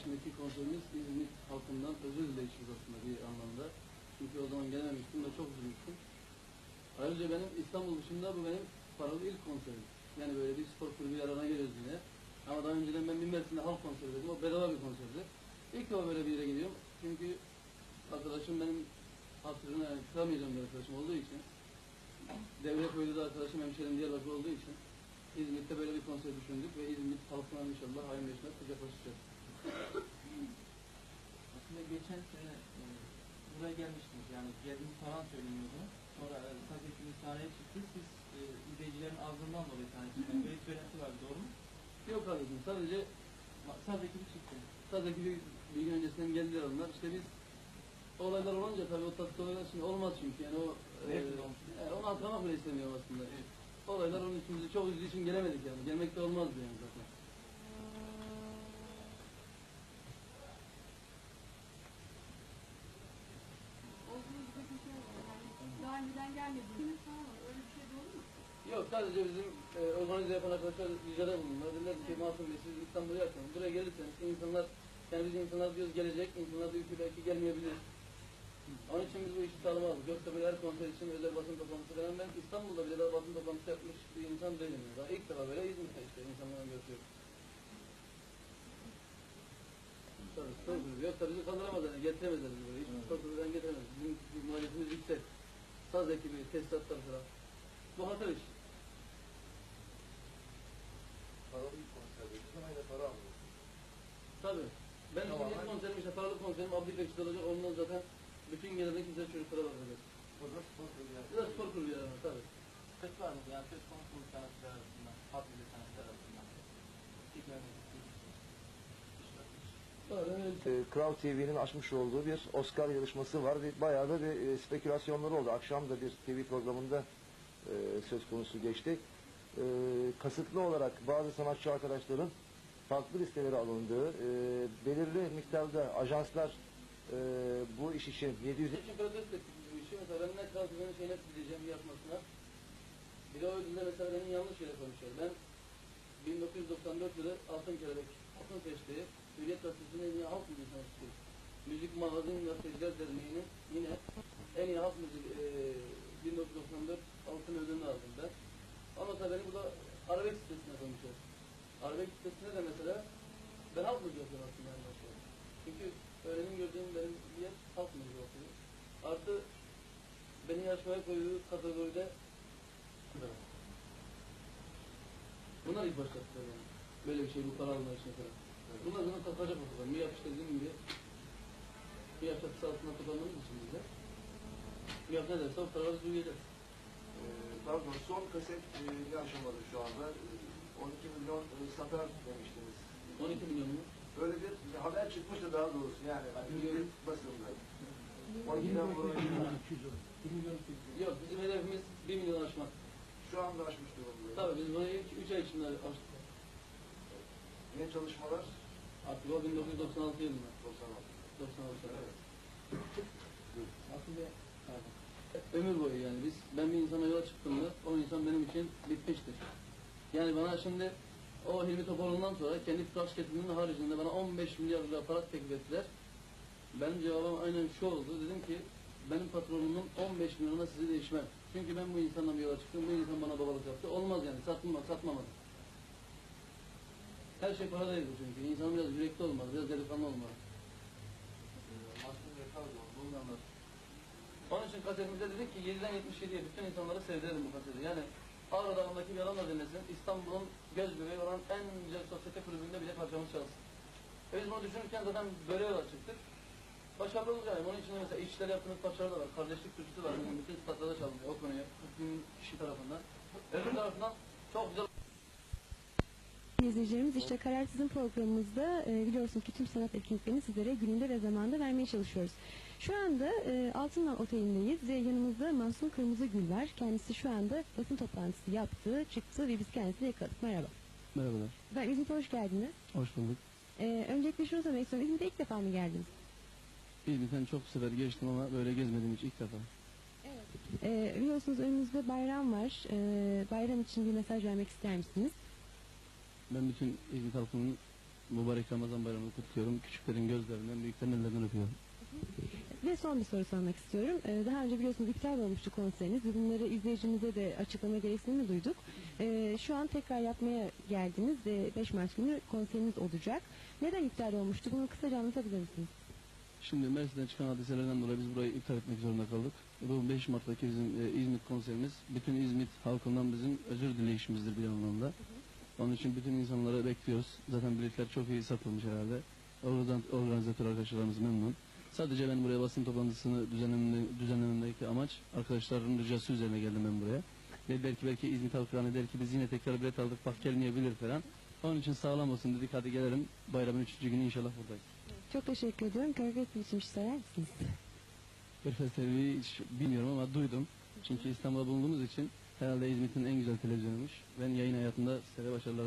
girişindeki konserimiz İzmit halkından özür dileyişimiz aslında bir anlamda. Çünkü o zaman gelememiştim ve çok üzülmüştüm. Ayrıca benim İstanbul dışında bu benim paralı ilk konserim. Yani böyle bir spor kulübü yararına geliyoruz yine. Ama daha önceden ben bir Mersin'de halk konseri dedim. O bedava bir konserdi. İlk defa böyle bir yere gidiyorum. Çünkü arkadaşım benim hatırına yani kıramayacağım bir arkadaşım olduğu için Devre köyde de arkadaşım hemşerim Diyarbakır olduğu için İzmit'te böyle bir konser düşündük ve İzmit halkına inşallah hainleşmek kucaklaşacağız. Aslında geçen sene e, buraya gelmiştiniz yani geldiğiniz falan söyleniyordu. Sonra e, ki sahneye çıktı. Siz e, izleyicilerin ağzından dolayı sahneye çıktınız. Böyle söylenti vardı doğru mu? Yok kardeşim sadece Sadece ekibi çıktı. sadece bir, bir gün öncesinden geldiler onlar. İşte biz olaylar olunca tabii o tatlı olaylar şimdi olmaz çünkü yani o e, Evet, olmuş. yani onu hatırlamak bile istemiyorum aslında. Olaylar onun için bizi çok üzdüğü için gelemedik yani. Gelmek de olmazdı yani zaten. Olduğunuz gibi bir şey var. Yani daha önceden gelmediniz. Tamam mı? Öyle bir şey de olur mu? Yok sadece bizim e, organize yapan arkadaşlar ricada bulundular. Dediler ki Masum Bey siz İstanbul'a yakın. Buraya gelirseniz insanlar yani biz insanlar diyoruz gelecek, insanlar diyor ki belki gelmeyebilir. Onun için biz bu işi sağlama aldık. Yoksa böyle her konser için özel basın toplantısı falan ben İstanbul'da bile daha basın toplantısı yapmış bir insan değilim. Daha ilk defa böyle İzmir'de işte insanlarla görüşüyorum. Tabii kulübü. Yoksa bizi kaldıramazlar, yani getiremezler bizi buraya. Hiç kulübüden getiremez. Bizim bir maliyetimiz yüksek. Saz ekibi, tesisatlar falan. Bu hatır iş. Paralı bir konser para almıyoruz. Tabii. Ben Tamam, hadi. konserim işte paralı konserim Bekçi olacak. Ondan zaten bütün gelirde kimse çocuklara bakacak. Burada spor kulübü de spor kulübü yani tabii. Söz var mı? Yani söz konusu sanatçılar arasında? Müziği sanatçılar arasında. İlk örnek Ee, Kral TV'nin açmış olduğu bir Oscar yarışması var ve bayağı da bir e, spekülasyonları oldu. Akşam da bir TV programında e, söz konusu geçti. E, kasıtlı olarak bazı sanatçı arkadaşların farklı listeleri alındığı, e, belirli miktarda ajanslar e, bu iş için 700 için protesto ettik biz bu işi. Mesela ben ne gideceğim yapmasına. Bir de o ödülde mesela benim yanlış yere koymuşlar. Ben 1994 yılı Altın Kelebek, Altın Seçtiği Hürriyet Gazetesi'nin en halk müziği sanatçısı. Müzik Magazin Gazeteciler Derneği'nin yine en iyi halk müziği e, 1994 altın ödülünü aldım ben. Ama tabii bu da Arabek sitesine koymuşlar. Arabek sitesine de mesela ben halk müziği okuyorum aslında en başta. Çünkü öğrenim gördüğüm benim yer halk müziği okuyor. Artı beni yarışmaya koyduğu kategoride Bunlar ilk başlattılar yani. Böyle bir şey bu para alma işine falan. Bunlar zaten takacak ortadan. MİAP işte dediğim gibi MİAP çatısı altında toplanmamız için bize. MİAP ne derse o paraları uyuyacağız. Ee, Pardon, son kaset e, ne aşamada şu anda? Ee, 12 milyon e, satar demiştiniz. 12 milyon mu? Böyle bir haber çıkmıştı daha doğrusu yani Türk basında. 12 milyon Yok bizim hedefimiz 1 milyon aşmak. şu anda aşmış durumda. Tabii biz bunu ilk 3 ay içinde aştık. Yine çalışmalar O 1996 yılında. 96. 96 evet. Ömür boyu yani biz ben bir insana yola çıktığımda o insan benim için bitmiştir. Yani bana şimdi o Hilmi Topaloğlu'ndan sonra kendi tıraş getirdiğinin haricinde bana 15 milyar lira para teklif ettiler. Benim cevabım aynen şu oldu. Dedim ki benim patronumun 15 milyona sizi değişmem. Çünkü ben bu insanla bir yola çıktım. Bu insan bana babalık yaptı. Olmaz yani. Satmam, satmamadım. Her şey para değildir çünkü. İnsan biraz yürekli olmalı, biraz delikanlı olmalı. Mahsun Rekavcı bundan da Onun için kasetimizde dedik ki 7'den 77'ye bütün insanları sevdirelim bu kaseti. Yani Ağrı Dağı'ndaki bir adamla dinlesin. İstanbul'un göz bebeği olan en güzel sosyete kulübünde bile parçamız çalsın. E biz bunu düşünürken zaten böyle yola çıktık. Başarılı olacağım. Onun için mesela işçiler yaptığımız parçalar da var. Kardeşlik türküsü var. Bütün statlarda çalınıyor o konuya. Bütün kişi tarafından. Öbür tarafından çok güzel İzleyicilerimiz işte Kararsız'ın programımızda e, biliyorsunuz ki tüm sanat etkinliklerini sizlere gününde ve zamanda vermeye çalışıyoruz. Şu anda e, Altınlar Oteli'ndeyiz ve yanımızda Mahsun Kırmızıgül var. Kendisi şu anda basın toplantısı yaptı, çıktı ve biz kendisini yakaladık. Merhaba. Merhabalar. Ben İzmit'e hoş geldiniz. Hoş bulduk. E, öncelikle şunu söylemek istiyorum. İzmit'e ilk defa mı geldiniz? İzmit'ten çok sefer geçtim ama böyle gezmedim hiç ilk defa. E, biliyorsunuz önümüzde bayram var. E, bayram için bir mesaj vermek ister misiniz? Ben bütün İzmit halkının mübarek Ramazan bayramını kutluyorum. Küçüklerin gözlerinden, büyüklerin ellerinden öpüyorum. Ve son bir soru sormak istiyorum. Ee, daha önce biliyorsunuz iptal olmuştu konseriniz. Bunları izleyicimize de açıklama gereksinimi duyduk. Ee, şu an tekrar yapmaya geldiniz. Ee, 5 Mart günü konseriniz olacak. Neden iptal olmuştu? Bunu kısaca anlatabilir misiniz? Şimdi Mersin'den çıkan hadiselerden dolayı biz burayı iptal etmek zorunda kaldık. Bu 5 Mart'taki bizim e, İzmit konserimiz bütün İzmit halkından bizim özür dileyişimizdir bir anlamda. Onun için bütün insanları bekliyoruz. Zaten biletler çok iyi satılmış herhalde. Oradan organizatör arkadaşlarımız memnun. Sadece ben buraya basın toplantısını düzenlememde, düzenlememdeki amaç arkadaşların ricası üzerine geldim ben buraya. Dediler ki belki İzmit halkı hani der ki biz yine tekrar bilet aldık bak gelmeyebilir falan. Onun için sağlam olsun dedik hadi gelelim. Bayramın üçüncü günü inşallah buradayız. Çok teşekkür ediyorum. Körfez şey söyler misiniz? Körfez TV'yi hiç bilmiyorum ama duydum. Çünkü İstanbul'da bulunduğumuz için herhalde İzmit'in en güzel televizyonuymuş. Ben yayın hayatında size başarılar